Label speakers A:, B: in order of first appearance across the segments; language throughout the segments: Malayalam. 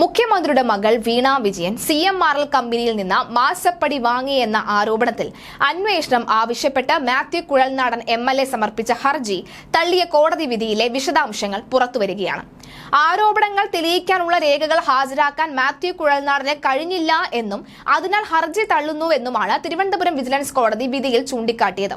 A: മുഖ്യമന്ത്രിയുടെ മകൾ Veena Vijayan C M R L കമ്പനിയിൽ നിന്ന് മാസപ്പടി വാങ്ങിയെന്ന ആരോപണത്തിൽ അന്വേഷണം ആവശ്യപ്പെട്ട് Mathew Kuzhalnadan M L A സമർപ്പിച്ച ഹർജി തള്ളിയ കോടതി വിധിയിലെ വിശദാംശങ്ങൾ പുറത്തുവരികയാണ്. ആരോപണങ്ങൾ തെളിയിക്കാനുള്ള രേഖകൾ ഹാജരാക്കാൻ മാത്യു കുഴൽനാടന് കഴിഞ്ഞില്ല എന്നും അതിനാൽ ഹർജി തള്ളുന്നുവെന്നുമാണ് തിരുവനന്തപുരം വിജിലൻസ് കോടതി വിധിയിൽ ചൂണ്ടിക്കാട്ടിയത്.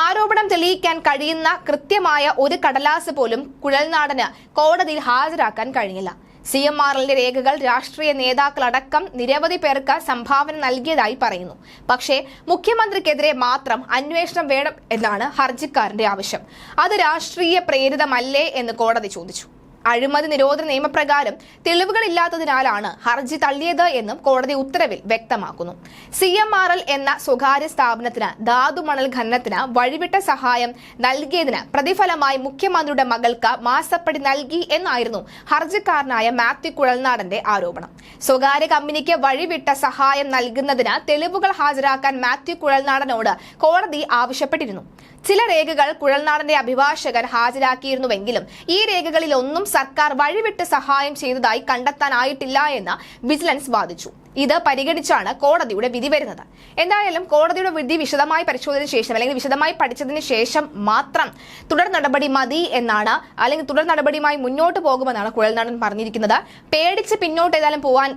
A: ആരോപണം തെളിയിക്കാൻ കഴിയുന്ന കൃത്യമായ ഒരു കടലാസ് പോലും കുഴൽനാടന് കോടതിയിൽ ഹാജരാക്കാൻ കഴിഞ്ഞില്ല. സി എം ആർ എല്ലിന്റെ രേഖകൾ രാഷ്ട്രീയ നേതാക്കളടക്കം നിരവധി പേർക്ക് സംഭാവന നൽകിയതായി പറയുന്നു. പക്ഷേ മുഖ്യമന്ത്രിക്കെതിരെ മാത്രം അന്വേഷണം വേണം എന്നാണ് ഹർജിക്കാരന്റെ ആവശ്യം. അത് രാഷ്ട്രീയ പ്രേരിതമല്ലേ എന്ന് കോടതി ചോദിച്ചു. അഴിമതി നിരോധന നിയമപ്രകാരം തെളിവുകളില്ലാത്തതിനാലാണ് ഹർജി തള്ളിയത് എന്നും കോടതി ഉത്തരവിൽ വ്യക്തമാക്കുന്നു. സി എം ആർ എൽ എന്ന സ്വകാര്യ സ്ഥാപനത്തിന് ധാതുമണൽ ഖനനത്തിന് വഴിവിട്ട സഹായം നൽകിയതിന് പ്രതിഫലമായി മുഖ്യമന്ത്രിയുടെ മകൾക്ക് മാസപ്പടി നൽകി എന്നായിരുന്നു ഹർജിക്കാരനായ മാത്യു കുഴൽനാടന്റെ ആരോപണം. സ്വകാര്യ കമ്പനിക്ക് വഴിവിട്ട സഹായം നൽകുന്നതിന് തെളിവുകൾ ഹാജരാക്കാൻ മാത്യു കുഴൽനാടനോട് കോടതി ആവശ്യപ്പെട്ടിരുന്നു. ചില രേഖകൾ കുഴൽനാടന്റെ അഭിഭാഷകൻ ഹാജരാക്കിയിരുന്നുവെങ്കിലും ഈ രേഖകളിൽ ഒന്നും സർക്കാർ വഴിവിട്ട് സഹായം ചെയ്തതായി കണ്ടെത്താനായിട്ടില്ല എന്ന് വിജിലൻസ് വാദിച്ചു. ഇത് പരിഗണിച്ചാണ് കോടതിയുടെ വിധി വരുന്നത്. എന്തായാലും കോടതിയുടെ വിധി വിശദമായി പരിശോധനയ്ക്ക് ശേഷം അല്ലെങ്കിൽ വിശദമായി പഠിച്ചതിന് ശേഷം മാത്രം തുടർ നടപടി മതി എന്നാണ് അല്ലെങ്കിൽ തുടർ നടപടിയുമായി മുന്നോട്ട് പോകുമെന്നാണ് കുഴൽനാടൻ പറഞ്ഞിരിക്കുന്നത്. പേടിച്ച് പിന്നോട്ട് ഏതായാലും പോവാൻ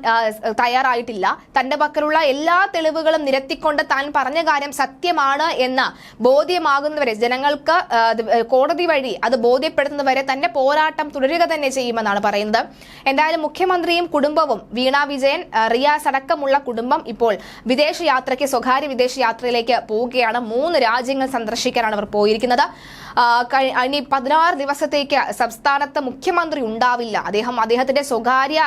A: തയ്യാറായിട്ടില്ല. തന്റെ പക്കലുള്ള എല്ലാ തെളിവുകളും നിരത്തിക്കൊണ്ട് താൻ പറഞ്ഞ കാര്യം സത്യമാണ് എന്ന് ബോധ്യമാകുന്നവരെ ജനങ്ങൾക്ക് കോടതി വഴി അത് ബോധ്യപ്പെടുത്തുന്നവരെ തന്നെ പോരാട്ടം തുടരുക തന്നെ ചെയ്യുമെന്നാണ് പറയുന്നത്. എന്തായാലും മുഖ്യമന്ത്രിയും കുടുംബവും വീണ വിജയൻ റിയാസ് അടക്കമുള്ള കുടുംബം ഇപ്പോൾ വിദേശയാത്രയ്ക്ക് സ്വകാര്യ വിദേശയാത്രയിലേക്ക് പോവുകയാണ്. മൂന്ന് രാജ്യങ്ങൾ സന്ദർശിക്കാനാണ് അവർ പോയിരിക്കുന്നത്. ഇനി പതിനാറ് ദിവസത്തേക്ക് സംസ്ഥാനത്ത് മുഖ്യമന്ത്രി ഉണ്ടാവില്ല. അദ്ദേഹം അദ്ദേഹത്തിന്റെ സ്വകാര്യ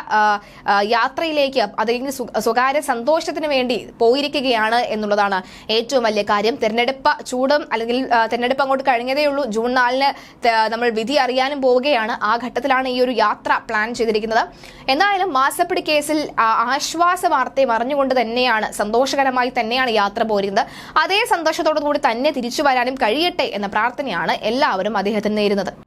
A: യാത്രയിലേക്ക് അല്ലെങ്കിൽ സ്വകാര്യ സന്തോഷത്തിന് വേണ്ടി പോയിരിക്കുകയാണ് എന്നുള്ളതാണ് ഏറ്റവും വലിയ കാര്യം. തെരഞ്ഞെടുപ്പ് ചൂടും അല്ലെങ്കിൽ തെരഞ്ഞെടുപ്പ് അങ്ങോട്ട് കഴിഞ്ഞതേ ഉള്ളൂ. ജൂൺ നാലിന് നമ്മൾ വിധി അറിയാനും പോവുകയാണ്. ആ ഘട്ടത്തിലാണ് ഈ ഒരു യാത്ര പ്ലാൻ ചെയ്തിരിക്കുന്നത്. എന്തായാലും മാസപ്പിടി കേസിൽ ആശ്വാസ വാർത്തയും അറിഞ്ഞുകൊണ്ട് തന്നെയാണ് സന്തോഷകരമായി തന്നെയാണ് യാത്ര പോരുന്നത്. അതേ സന്തോഷത്തോടു കൂടി തന്നെ തിരിച്ചു വരാനും കഴിയട്ടെ എന്ന പ്രാർത്ഥനയാണ് എല്ലാവരും അദ്ദേഹത്തിന് നേരുന്നത്